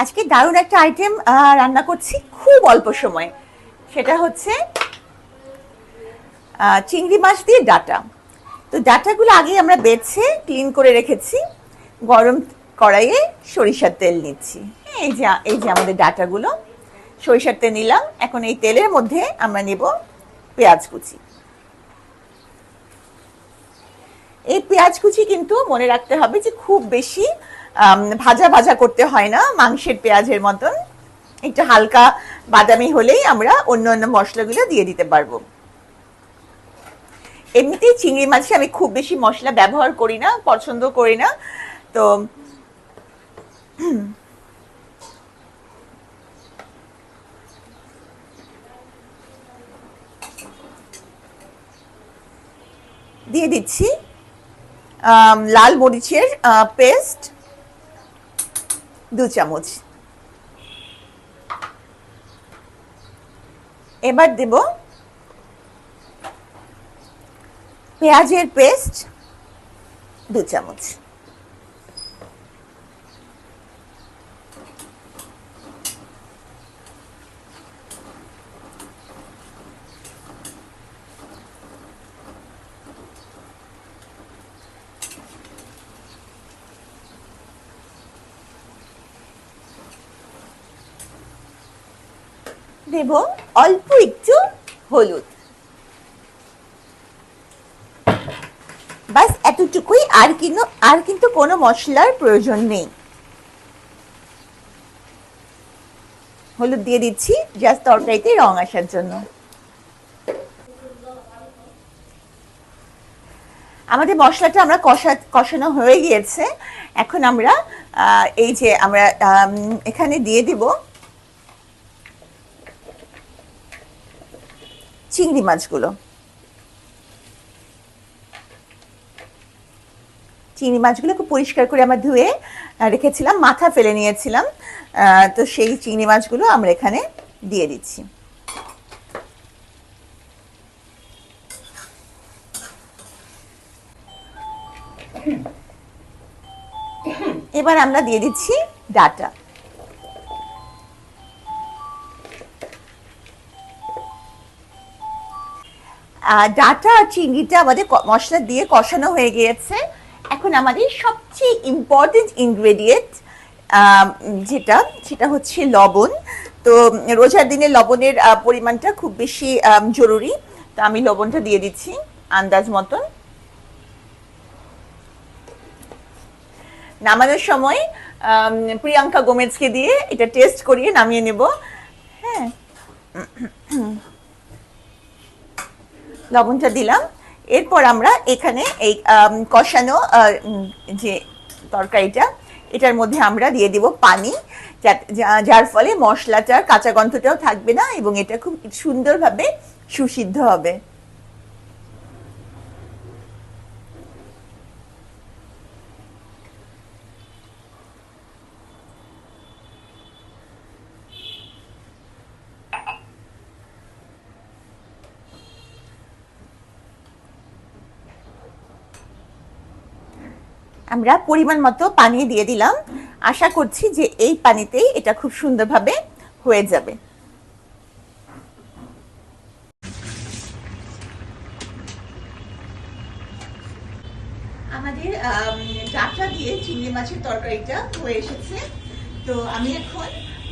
আজকে দারুণ একটা আইটেম রান্না করছি খুব অল্প সময়ে। সেটা হচ্ছে চিংড়ি মাছ দিয়ে ডাটা। তো ডাটাগুলো আগে আমরা বেছে ক্লিন করে রেখেছি। গরম কড়াইয়ে সরিষার তেল নিচ্ছি। এই যে এই যে আমাদের ডাটাগুলো। সরিষার তেল নিলাম। এখন এই তেলের মধ্যে আমরা নেব পেঁয়াজ কুচি। এই পেঁয়াজ কুচি কিন্তু মনে রাখতে হবে যে খুব বেশি ভাজা ভাজা করতে হয় না মাংসের পেঁয়াজের মতন। একটু হালকা বাদামি হলেই আমরা অন্য অন্য মশলাগুলো দিয়ে দিতে পারব। এমনিতেই চিংড়ি মাছে আমি খুব বেশি মশলা ব্যবহার করি না, পছন্দ করি না। তো, দিয়ে দিচ্ছি। লাল মরিচের পেস্ট দু চামচ। এবার দেব পেঁয়াজের পেস্ট দু চামচ। দেব অল্প একটু হলুদ। বাস এতটুকুই। আর কিন্তু আর কিন্তু কোনো মশলার প্রয়োজন নেই। হলুদ দিয়ে দিচ্ছি জাস্ট তরকারিতে রং আসার জন্য। আমাদের মশলাটা আমরা কষা কষানো হয়ে গিয়েছে। এখন আমরা এই যে আমরা আম, এখানে দিয়ে দিব চিংড়ি মাছগুলো। চিংড়ি মাছগুলো খুব পরিষ্কার করে আমরা ধুয়ে রেখেছিলাম, মাথা ফেলে নিয়েছিলাম। তো সেই চিংড়ি মাছগুলো আমরা এখানে দিয়ে দিচ্ছি। এবার আমরা দিয়ে দিচ্ছি ডাটা। ডাটা আর চিংড়িটা আমাদের মশলা দিয়ে কষানো হয়ে গিয়েছে। এখন আমাদের সবচেয়ে ইম্পর্টেন্ট ইনগ্রেডিয়েন্ট যেটা, সেটা হচ্ছে লবণ। তো রোজার দিনে লবণের পরিমাণটা খুব বেশি জরুরি। তো আমি লবণটা দিয়ে দিচ্ছি আন্দাজ মতন। নামানোর সময় প্রিয়াঙ্কা গোমেজকে দিয়ে এটা টেস্ট করিয়ে নামিয়ে নেব। হ্যাঁ। লবণটা দিলাম। এরপর আমরা এখানে এই কষানো যে তরকারিটা, এটার মধ্যে আমরা দিয়ে দিব পানি যার ফলে মশলাটার কাঁচা গন্ধটাও থাকবে না এবং এটা খুব সুন্দরভাবে সুসিদ্ধ হবে। আমরা পরিমাণ মতো পানি দিয়ে দিলাম। আশা করছি যে এই পানিতেই এটা খুব সুন্দরভাবে হয়ে যাবে। আমাদের আম, ডাটা দিয়ে চিংড়ি মাছের তরকারিটা হয়ে এসেছে। তো আমি এখন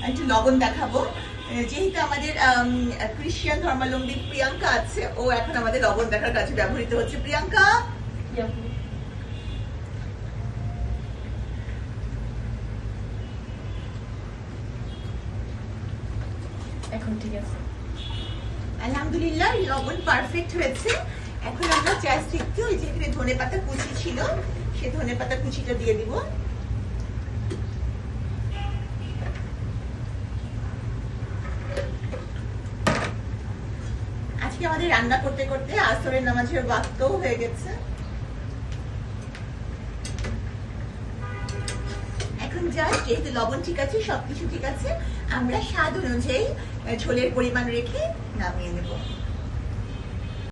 একটু লবণ দেখাবো। যেহেতু আমাদের আম, ক্রিশ্চিয়ান ধর্মাবলম্বী প্রিয়াঙ্কা আছে ও এখন আমাদের লবণ দেখার কাছে ব্যবহৃত হচ্ছে। প্রিয়াঙ্কা? এখন ঠিক আছে। আলহামদুলিল্লাহ লবণ পারফেক্ট হয়েছে। এখন আমরা জাস্ট একটু ওই যে এখানে ধনে পাতা কুচি ছিল, সে ধনে পাতা কুচিটা দিয়ে দিব। আজকে আমাদের রান্না করতে করতে আসরের নামাজের ওয়াক্তও হয়ে গেছে। এখন জাস্ট যেহেতু লবণ ঠিক আছে, সবকিছু ঠিক আছে, আমরা স্বাদ অনুযায়ী ঝোলের পরিমাণ রেখে নামিয়ে নেব।